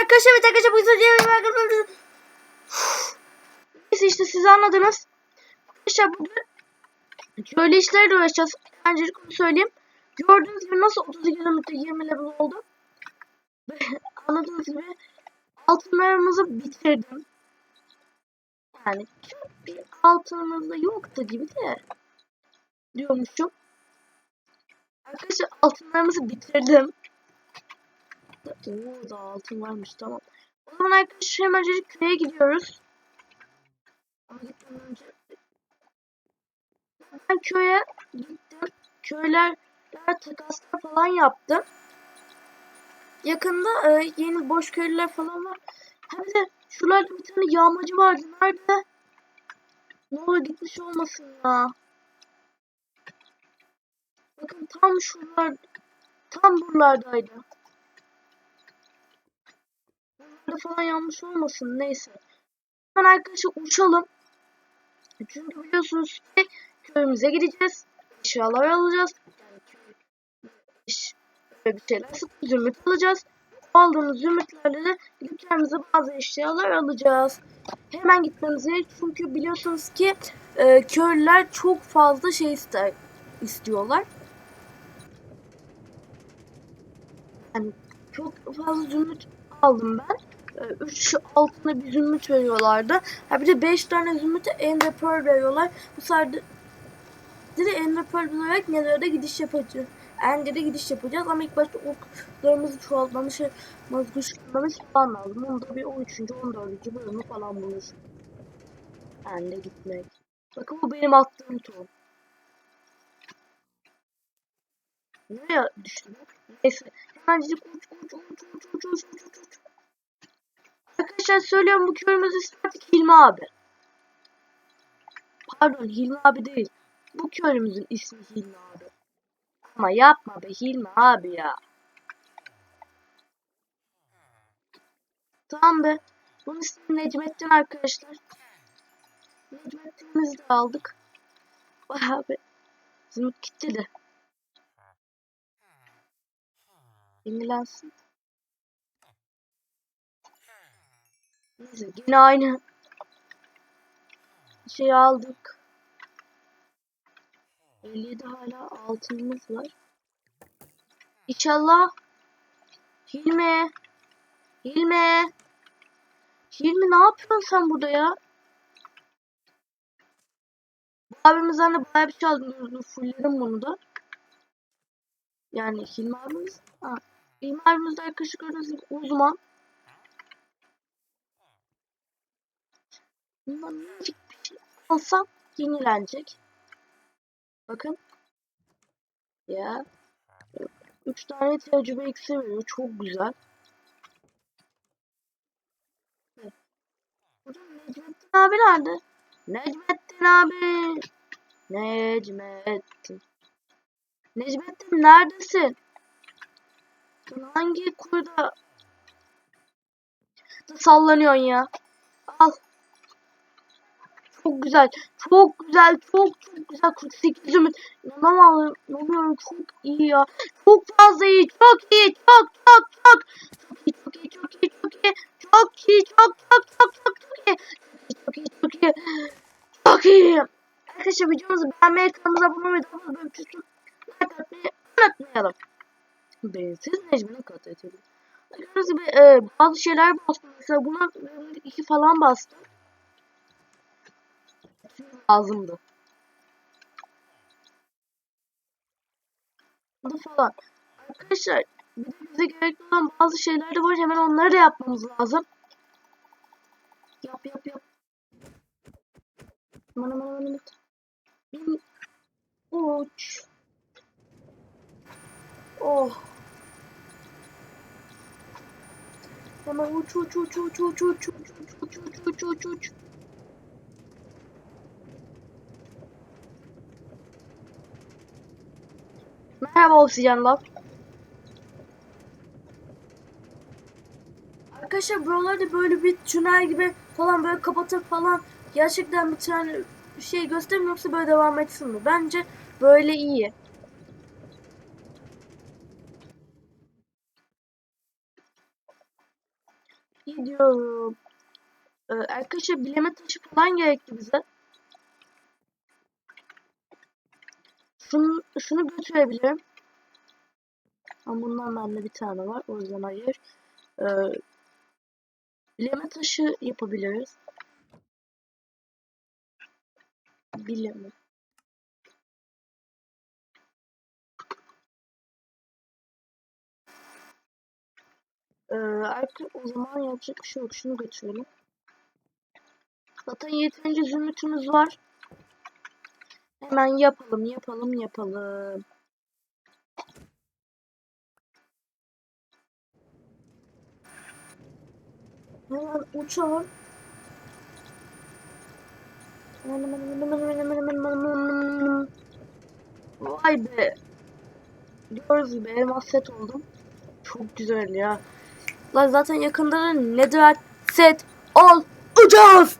arkadaşlar evet arkadaşlar bu yüzden Neyse işte siz anladınız. Arkadaşlar bugün köylü işlerle uğraşacağız. Öncelikle onu söyleyeyim. Gördüğünüz gibi nasıl 32 kilometre 20 level oldu. Anladığınız gibi altınlarımızı bitirdim. Yani çok bir altınımız da yoktu gibi de diyormuşum. Arkadaşlar altınlarımızı bitirdim. Oo da altın varmış tamam. O zaman arkadaşlar hemencecik köye gidiyoruz. Ama gitmeden önce ben köye gittim. Köyler takaslar falan yaptım. Yakında e, yeni boş köylüler falan var. Hem de şuralarda bir tane yağmacı vardı. Nerede? Ne olur gitmiş olmasın ya. Bakın tam şuralar tam buralardaydı. Buralarda falan yanlış olmasın neyse. Hemen arkadaşlar uçalım. Çünkü biliyorsunuz ki köyümüze gideceğiz. Eşyalar alacağız. Böyle bir şeyler satıp zümrüt alacağız. Aldığımız zümrütlerle de gidip kendimize bazı eşyalar alacağız. Hemen gitmemiz gerek çünkü biliyorsunuz ki e, köylüler çok fazla şey ister, istiyorlar. Yani çok fazla zümrüt aldım ben. 3 altına bir zümrüt veriyorlardı. Ha bir de 5 tane zümrüte ender pearl veriyorlar. Bu sayede de ender pearl olarak Nether'a gidiş yapacağız. Ender'e gidiş yapacağız ama ilk başta oklarımızı çoğaltmamız, güçlenmemiz falan lazım. Onu da bir 13. 14. bölümü falan bulur. Ender gitmek. Bakın bu benim attığım tohum. Nereye düştü? Neyse. Hemencik uç uç uç uç uç uç uç uç. Arkadaşlar söylüyorum bu köyümüz ismi Hilmi abi. Pardon Hilmi abi değil. Bu köyümüzün ismi Hilmi abi. Ama yapma be Hilmi abi ya. Tamam be. Bunun ismi Necmettin arkadaşlar. Necmettin'imizi de aldık. Bayağı be. Zümrüt gitti de. Yenilensin. Neyse yine aynı şey aldık. 57 hala altınımız var. İnşallah Hilmi Hilmi Hilmi ne yapıyorsun sen burada ya? Bu abimizden de bayağı bir şey aldım. Fulledim bunu da. Yani Hilmi abimiz ha, Hilmi abimiz de arkadaşlar gördüğünüz gibi uzman. Bundan minicik bir şey alsam yenilenecek. Bakın. Ya. 3 tane tecrübe iksir veriyor. Çok güzel. Evet. Necmettin abi nerede? Necmettin abi. Necmettin. Necmettin neredesin? Hangi kuyuda sallanıyorsun ya? Çok güzel. Çok güzel. Çok çok güzel. 48 zümrüt. İnanamıyorum. İnanamıyorum. Çok iyi ya. Çok fazla iyi. Çok iyi. Çok çok çok. Çok iyi. Çok iyi. Çok iyi. Çok iyi. Çok çok çok çok çok iyi. Çok iyi. Çok iyi. Çok iyi. Arkadaşlar videomuzu beğenmeyi, kanalımıza abone olmayı, tutun. Like atmayı unutmayalım. Bensiz Necmi'nin katı edelim. Gördüğünüz gibi e, bazı şeyler bastım. Mesela buna iki falan bastım lazımdı. Falan. Arkadaşlar bize gerekli olan bazı şeyler de var. Hemen onları da yapmamız lazım. Yap yap yap. Aman aman aman. Bin. Uç. Oh. Hemen uç uç uç uç uç uç uç uç uç uç uç uç. Merhaba Oksijen Lab. Arkadaşlar buralarda böyle bir tünel gibi falan böyle kapatıp falan gerçekten bir tane şey göstereyim yoksa böyle devam etsin mi? Bence böyle iyi. Gidiyorum. Ee, arkadaşlar bileme taşı falan gerekti bize. Şunu, şunu götürebilirim. Ama bundan bende bir tane var. O yüzden hayır. Ee, bileme taşı yapabiliriz. Bileme. Ee, arka, o zaman yapacak bir şey yok. Şunu götürelim. Zaten yeterince zümrütümüz var. Hemen yapalım, yapalım, yapalım. Hemen uçalım. Vay be. Gördünüz be elmas set oldum. Çok güzel ya. Lan zaten yakında da nether set olacağız.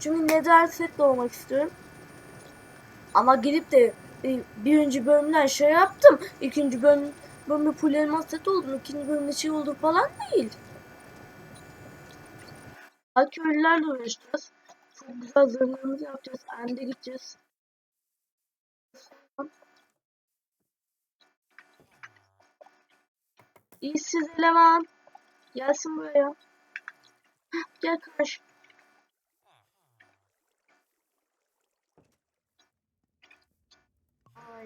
Çünkü nether set olmak istiyorum. Ama gidip de e, birinci bölümden şey yaptım. ikinci bölüm bölümde full elmas set oldum. ikinci bölümde şey oldu falan değil. Köylülerle uğraşacağız. Çok güzel zırhlarımızı yapacağız. End'e gideceğiz. İşsiz eleman. Gelsin buraya. Heh, Gel karşı.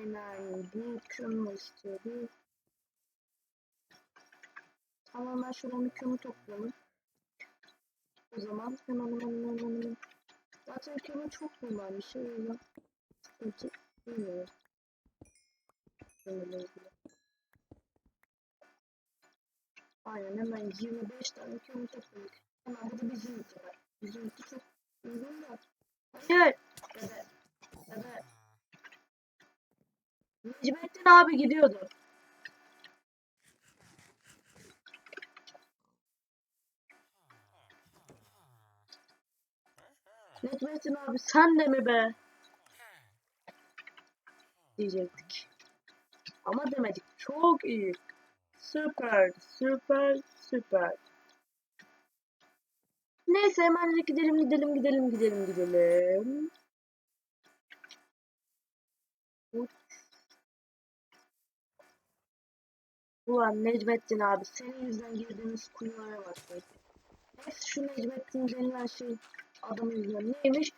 Bir kömür istiyordu. Tamam ben şuradan bir kömür toplayalım. O zaman hemen hemen hemen. Zaten kömür çok bulunan bir şey. O yüzden sıkıntı bilmiyorum. Kömürle ilgili. Aynen hemen 25 tane kömür topladık. Hemen burada bir zümrütü var. Abi gidiyordu. Necmettin abi sen de mi be? Diyecektik. Ama demedik. Çok iyi. Süper, süper, süper. Neyse hemen de gidelim, gidelim, gidelim, gidelim, gidelim. Uç. Ulan Necmettin abi senin yüzünden girdiğimiz kuyulara be. Neyse şu Necmettin denilen şey adamın yüzünden neymiş?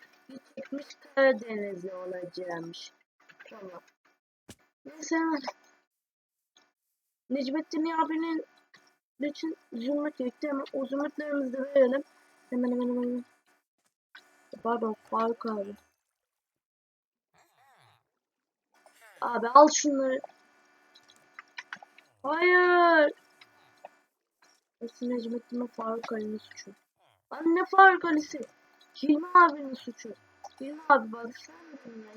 Gitmiş Karadenizli olacakmış. Tamam. Neyse. Necmettin abinin bütün zümrüt yekti hemen o zümrütlerimizi de verelim. Hemen hemen. hemen. Pardon Faruk abi. Abi al şunları. Hayır. Nasıl Necmettin'le Faruk Ali'nin suçu. Lan ne Faruk Ali'si? Hilmi abinin suçu. Hilmi abi bak sen de ya.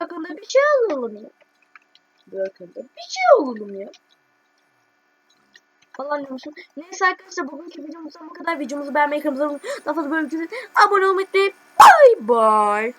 Bırakın da bir şey alalım ya. Bırakın da bir şey alalım ya. Falan diyormuşum. Neyse arkadaşlar bugünkü videomuzdan bu kadar. Videomuzu beğenmeyi, kanalımıza daha fazla böyle videoları abone olmayı unutmayın. Bye bye.